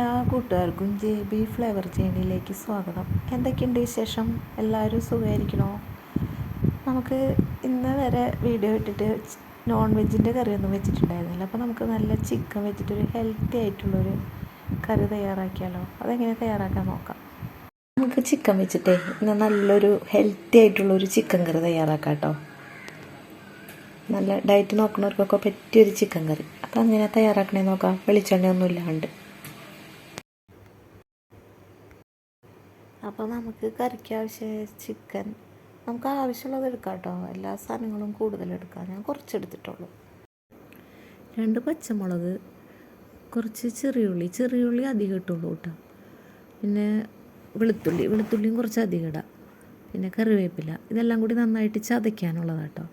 എല്ലാ കൂട്ടുകാർക്കും J B flavour ജേണിയിലേക്ക് സ്വാഗതം. എന്തൊക്കെയുണ്ട് വിശേഷം? എല്ലാവരും സുഖമായിരിക്കണോ? നമുക്ക് ഇന്ന് വരെ വീഡിയോ ഇട്ടിട്ട് നോൺ വെജിന്റെ കറിയൊന്നും വെച്ചിട്ടുണ്ടായിരുന്നില്ല. അപ്പോൾ നമുക്ക് നല്ല ചിക്കൻ വെച്ചിട്ടൊരു ഹെൽത്തി ആയിട്ടുള്ളൊരു കറി തയ്യാറാക്കിയാലോ? അതെങ്ങനെ തയ്യാറാക്കാൻ നോക്കാം. നമുക്ക് ചിക്കൻ വെച്ചിട്ടേ ഇന്ന് നല്ലൊരു ഹെൽത്തി ആയിട്ടുള്ളൊരു ചിക്കൻ കറി തയ്യാറാക്കാം കേട്ടോ. നല്ല ഡയറ്റ് നോക്കുന്നവർക്കൊക്കെ പറ്റിയൊരു ചിക്കൻ കറി. അപ്പം അങ്ങനെ തയ്യാറാക്കണേ നോക്കാം. വെളിച്ചെണ്ണയൊന്നും ഇല്ലാണ്ട് അപ്പോൾ നമുക്ക് കറിക്ക് ആവശ്യമായ ചിക്കൻ നമുക്ക് ആവശ്യമുള്ളത് എടുക്കാം കേട്ടോ എല്ലാ സാധനങ്ങളും കൂടുതൽ എടുക്കാം. ഞാൻ കുറച്ച് എടുത്തിട്ടുള്ളൂ. രണ്ട് പച്ചമുളക് കുറച്ച് ചെറിയുള്ളി. ചെറിയുള്ളി അധികം ഇട്ടുള്ളൂ കേട്ടോ പിന്നെ വെളുത്തുള്ളി. വെളുത്തുള്ളിയും കുറച്ച് അധികം ഇടാം. പിന്നെ കറിവേപ്പില. ഇതെല്ലാം കൂടി നന്നായിട്ട് ചതയ്ക്കാനുള്ളതാണ് കേട്ടോ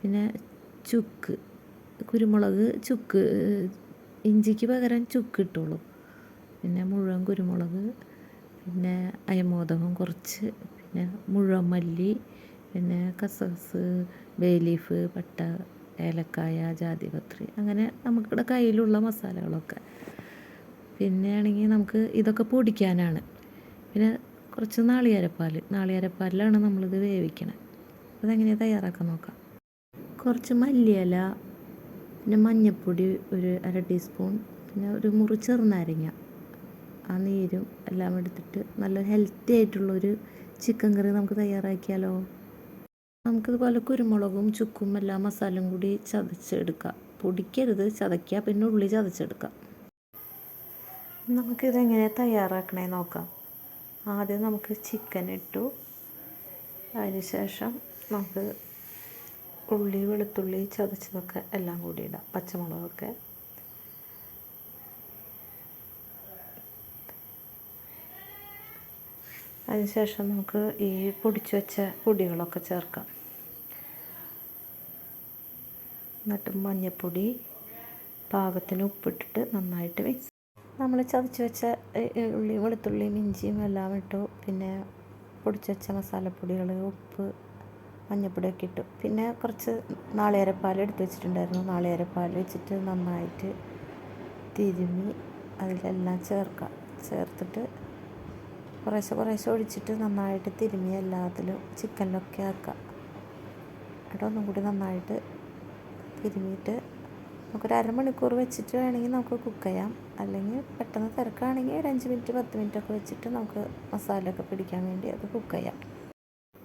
പിന്നെ ചുക്ക്. കുരുമുളക് ചുക്ക്. ഇഞ്ചിക്ക് പകരം ചുക്ക് ഇട്ടുള്ളൂ. പിന്നെ മുഴുവൻ കുരുമുളക് പിന്നെ അയമോദകം കുറച്ച് പിന്നെ മുഴുവൻ മല്ലി പിന്നെ കസകസ് ബേ ലീഫ് പട്ട ഏലക്കായ ജാതിപത്രി അങ്ങനെ നമുക്കിവിടെ കയ്യിലുള്ള മസാലകളൊക്കെ. പിന്നെ ആണെങ്കിൽ നമുക്ക് ഇതൊക്കെ പൊടിക്കാനാണ്. പിന്നെ കുറച്ച് നാളികേരപ്പാൽ നാളികേരപ്പാലിലാണ് നമ്മളിത് വേവിക്കണത് അതെങ്ങനെയാണ് തയ്യാറാക്കാൻ നോക്കാം. കുറച്ച് മല്ലിയില പിന്നെ മഞ്ഞൾപ്പൊടി ഒരു അര ടീസ്പൂൺ പിന്നെ ഒരു മുറി ചെറുനാരങ്ങ. ആ നീരും എല്ലാം എടുത്തിട്ട് നല്ല ഹെൽത്തി ആയിട്ടുള്ളൊരു ചിക്കൻ കറി നമുക്ക് തയ്യാറാക്കിയാലോ? നമുക്കിതുപോലെ കുരുമുളകും ചുക്കും എല്ലാ മസാലയും കൂടി ചതച്ചെടുക്കാം. പൊടിക്കരുത് ചതയ്ക്കുക പിന്നെ ഉള്ളി ചതച്ചെടുക്കാം. നമുക്കിതെങ്ങനെ തയ്യാറാക്കണേ നോക്കാം. ആദ്യം നമുക്ക് ചിക്കൻ ഇട്ടു. അതിനുശേഷം നമുക്ക് ഉള്ളി വെളുത്തുള്ളി ചതച്ചതൊക്കെ എല്ലാം കൂടി ഇടാം. പച്ചമുളകൊക്കെ. അതിനുശേഷം നമുക്ക് ഈ പൊടിച്ചു വെച്ച പൊടികളൊക്കെ ചേർക്കാം. എന്നിട്ട് മഞ്ഞൾപ്പൊടി പാകത്തിന് ഉപ്പിട്ടിട്ട് നന്നായിട്ട് മിക്സ് നമ്മൾ ചതച്ച് വെച്ച ഉള്ളി വെളുത്തുള്ളിയും ഇഞ്ചിയും എല്ലാം ഇട്ടു. പിന്നെ പൊടിച്ച് വെച്ച മസാലപ്പൊടികൾ ഉപ്പ് മഞ്ഞൾപ്പൊടിയൊക്കെ ഇട്ടു. പിന്നെ കുറച്ച് നാളികേരപ്പാൽ എടുത്ത് വെച്ചിട്ടുണ്ടായിരുന്നു. നാളികേരപ്പാൽ വെച്ചിട്ട് നന്നായിട്ട് തിരുമ്മി അതിലെല്ലാം ചേർക്കാം. ചേർത്തിട്ട് കുറേശ്ശെ കുറേശ്ശെ ഒഴിച്ചിട്ട് നന്നായിട്ട് തിരുമ്മി എല്ലാത്തിലും ചിക്കനിലൊക്കെ ആക്കാം. എന്നിട്ട് ഒന്നും കൂടി നന്നായിട്ട് തിരുമ്മിയിട്ട് നമുക്കൊരു അരമണിക്കൂർ വെച്ചിട്ട് വേണമെങ്കിൽ നമുക്ക് കുക്ക് ചെയ്യാം. അല്ലെങ്കിൽ പെട്ടെന്ന് തിരക്കാണെങ്കിൽ ഒരു അഞ്ച് മിനിറ്റ് പത്ത് മിനിറ്റ് ഒക്കെ വെച്ചിട്ട് നമുക്ക് മസാലയൊക്കെ പിടിക്കാൻ വേണ്ടി അത് കുക്ക് ചെയ്യാം.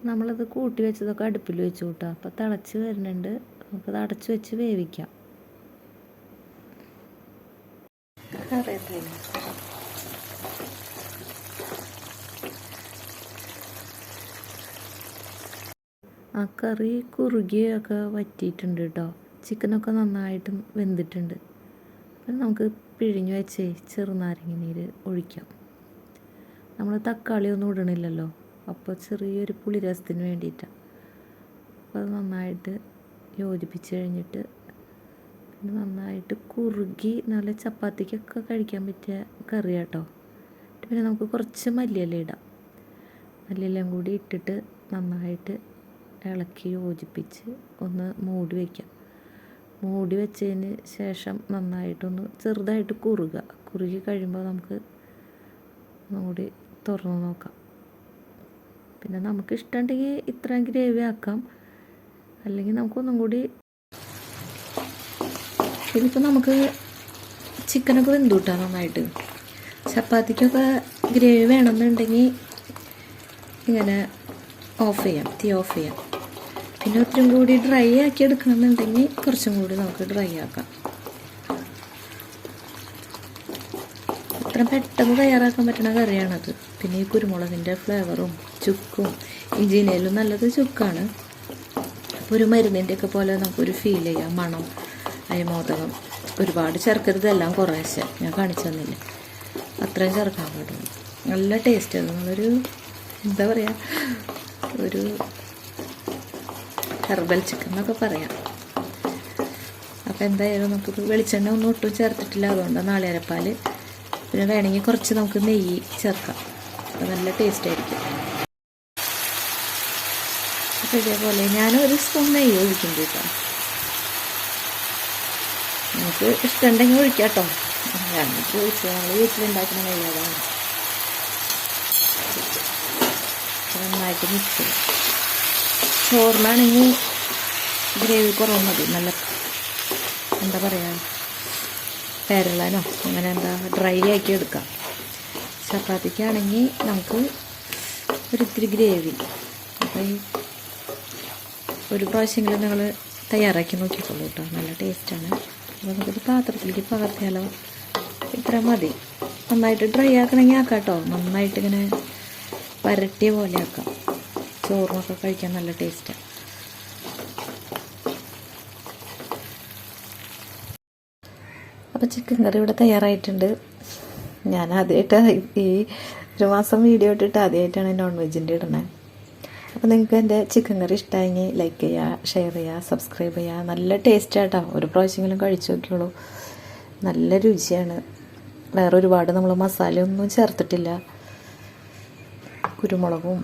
നമ്മളത് കൂട്ടി വെച്ചതൊക്കെ അടുപ്പിൽ വെച്ച് കൂട്ടാം. അപ്പോൾ തിളച്ച് വരുന്നുണ്ട്. നമുക്കത് അടച്ച് വെച്ച് വേവിക്കാം. ആ കറി കുറുകിയൊക്കെ വറ്റിയിട്ടുണ്ട് കേട്ടോ ചിക്കനൊക്കെ നന്നായിട്ടും വെന്തിട്ടുണ്ട്. അപ്പം നമുക്ക് പിഴിഞ്ഞ് വെച്ച് ചെറുനാരങ്ങ നീര് ഒഴിക്കാം. നമ്മൾ തക്കാളി ഒന്നും ഇടണില്ലല്ലോ. അപ്പോൾ ചെറിയൊരു പുളിരസത്തിന് വേണ്ടിയിട്ടാണ് അപ്പോൾ അത് നന്നായിട്ട് യോജിപ്പിച്ച് കഴിഞ്ഞിട്ട് പിന്നെ നന്നായിട്ട് കുറുകി നല്ല ചപ്പാത്തിക്കൊക്കെ കഴിക്കാൻ പറ്റിയ കറി കേട്ടോ പിന്നെ നമുക്ക് കുറച്ച് മല്ലിയില ഇടാം. മല്ലിയിലയും കൂടി ഇട്ടിട്ട് നന്നായിട്ട് ഇളക്കി യോജിപ്പിച്ച് ഒന്ന് മൂടി വയ്ക്കാം. മൂടി വെച്ചതിന് ശേഷം നന്നായിട്ടൊന്ന് ചെറുതായിട്ട് കുറുക. കുറുകി കഴിയുമ്പോൾ നമുക്ക് ഒന്നുകൂടി തുറന്ന് നോക്കാം. പിന്നെ നമുക്ക് ഇഷ്ടമുണ്ടെങ്കിൽ ഇത്രയും ഗ്രേവി ആക്കാം. അല്ലെങ്കിൽ നമുക്കൊന്നും കൂടി ഇതിപ്പോൾ നമുക്ക് ചിക്കനൊക്കെ വെന്തുട്ടാ നന്നായിട്ട്. ചപ്പാത്തിക്കൊക്കെ ഗ്രേവി വേണമെന്നുണ്ടെങ്കിൽ ഇങ്ങനെ ഓഫ് ചെയ്യാം. തീ ഓഫ് ചെയ്യാം. പിന്നെ ഒത്തിരി കൂടി ഡ്രൈ ആക്കി എടുക്കണമെന്നുണ്ടെങ്കിൽ കുറച്ചും കൂടി നമുക്ക് ഡ്രൈ ആക്കാം. അത്ര പെട്ടെന്ന് തയ്യാറാക്കാൻ പറ്റുന്ന കറിയാണത്. പിന്നെ ഈ കുരുമുളകിന്റെ ഫ്ലേവറും ചുക്കും ഇഞ്ചിനേലും നല്ലത് ചുക്കാണ്. അപ്പോൾ ഒരു മരുന്നിന്റെയൊക്കെ പോലെ നമുക്കൊരു ഫീൽ ചെയ്യാം മണം അയമോദകം ഒരുപാട് ചേർക്കരുതെല്ലാം കുറേശ്ശെ. ഞാൻ കാണിച്ചു തന്നില്ല? അത്രയും ചേർക്കാൻ പാടുള്ളൂ നല്ല ടേസ്റ്റ് അത് നമ്മളൊരു എന്താ പറയുക ഒരു ഹെർബൽ ചിക്കൻ എന്നൊക്കെ പറയാം. അപ്പോൾ എന്തായാലും നമുക്ക് വെളിച്ചെണ്ണ ഒന്നും ഒട്ടും ചേർത്തിട്ടില്ല. അതുകൊണ്ട് നാളികേരപ്പാൽ. പിന്നെ വേണമെങ്കിൽ കുറച്ച് നമുക്ക് നെയ്യ് ചേർക്കാം. അപ്പോൾ നല്ല ടേസ്റ്റ് ആയിരിക്കും. അപ്പോൾ ഇതേപോലെ ഞാൻ ഒരു സ്പൂൺ നെയ്യ് ഒഴിക്കും കേട്ടോ. നമുക്ക് ഇഷ്ടമുണ്ടെങ്കിൽ ഒഴിക്കാം കേട്ടോ. ഞാൻ ഒഴിച്ചു നമ്മൾ വീട്ടിലുണ്ടാക്കുന്ന നെയ്യ് അതാണ്. നന്നായിട്ട് മിക്സ് ചോറിനാണെങ്കിൽ ഗ്രേവി കുറവ് മതി. നല്ല എന്താ പറയുക പേരളാനോ അങ്ങനെ എന്താ ഡ്രൈ ആക്കി എടുക്കാം. ചപ്പാത്തിക്കാണെങ്കിൽ നമുക്ക് ഒരിത്തിരി ഗ്രേവി അപ്പോൾ ഈ ഒരു പ്രാവശ്യമെങ്കിലും നിങ്ങൾ തയ്യാറാക്കി നോക്കിക്കോളൂ കേട്ടോ നല്ല ടേസ്റ്റാണ് അപ്പോൾ നമുക്കിത് പാത്രത്തിലേക്ക് പകർത്തിയാലോ ഇത്ര മതി. നന്നായിട്ട് ഡ്രൈ ആക്കണമെങ്കിൽ ആക്കാം കേട്ടോ നന്നായിട്ട് ഇങ്ങനെ വരട്ടിയ പോലെ ആക്കാം. ചോറിനൊക്കെ കഴിക്കാൻ നല്ല ടേസ്റ്റാണ് അപ്പോൾ ചിക്കൻ കറി ഇവിടെ തയ്യാറായിട്ടുണ്ട്. ഞാൻ ആദ്യമായിട്ട് ഈ ഒരു മാസം വീഡിയോ ഇട്ടിട്ട് ആദ്യമായിട്ടാണ് നോൺ വെജിന്റെ ഇടണേ അപ്പോൾ നിങ്ങൾക്ക് എന്റെ ചിക്കൻ കറി ഇഷ്ടമായെങ്കിൽ ലൈക്ക് ചെയ്യുക ഷെയർ ചെയ്യുക സബ്സ്ക്രൈബ് ചെയ്യുക നല്ല ടേസ്റ്റ് ആട്ടോ. ഒരു പ്രാവശ്യമെങ്കിലും കഴിച്ചു നോക്കിയോളൂ. നല്ല രുചിയാണ്. വേറെ ഒരുപാട് നമ്മൾ മസാലയൊന്നും ചേർത്തിട്ടില്ല. കുരുമുളകും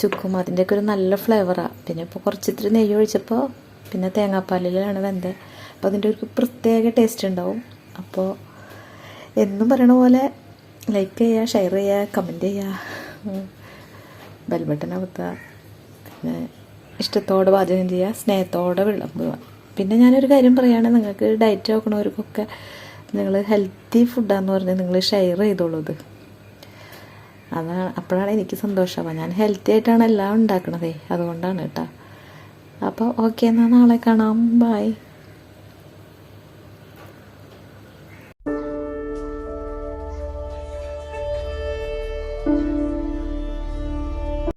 ചുക്കും അതിന്റെയൊക്കെ ഒരു നല്ല ഫ്ലേവറാണ് പിന്നെ ഇപ്പോൾ കുറച്ച് ഇത്ര നെയ്യ് ഒഴിച്ചപ്പോൾ പിന്നെ തേങ്ങാപ്പാലിലാണ് വെന്തത് അപ്പോൾ അതിന്റെ ഒരു പ്രത്യേക ടേസ്റ്റ് ഉണ്ടാവും. അപ്പോൾ എന്നും പറയണ പോലെ ലൈക്ക് ചെയ്യുക ഷെയർ ചെയ്യുക കമന്റ് ചെയ്യുക ബെൽ ബട്ടൺ അമർത്തുക. പിന്നെ ഇഷ്ടത്തോടെ പാചകം ചെയ്യുക സ്നേഹത്തോടെ വിളമ്പുക പിന്നെ ഞാനൊരു കാര്യം പറയുകയാണെങ്കിൽ നിങ്ങൾക്ക് ഡയറ്റ് നോക്കണവർക്കൊക്കെ നിങ്ങൾ ഹെൽത്തി ഫുഡാന്ന് പറഞ്ഞ് നിങ്ങൾ ഷെയർ ചെയ്തോളൂ അതാണ് അപ്പോഴാണ് എനിക്ക് സന്തോഷമാണ് ഞാൻ ഹെൽത്തി ആയിട്ടാണ് എല്ലാം ഉണ്ടാക്കണതേ. അതുകൊണ്ടാണ് കേട്ടോ. അപ്പോൾ ഓക്കെ എന്നാൽ നാളെ കാണാം. ബൈ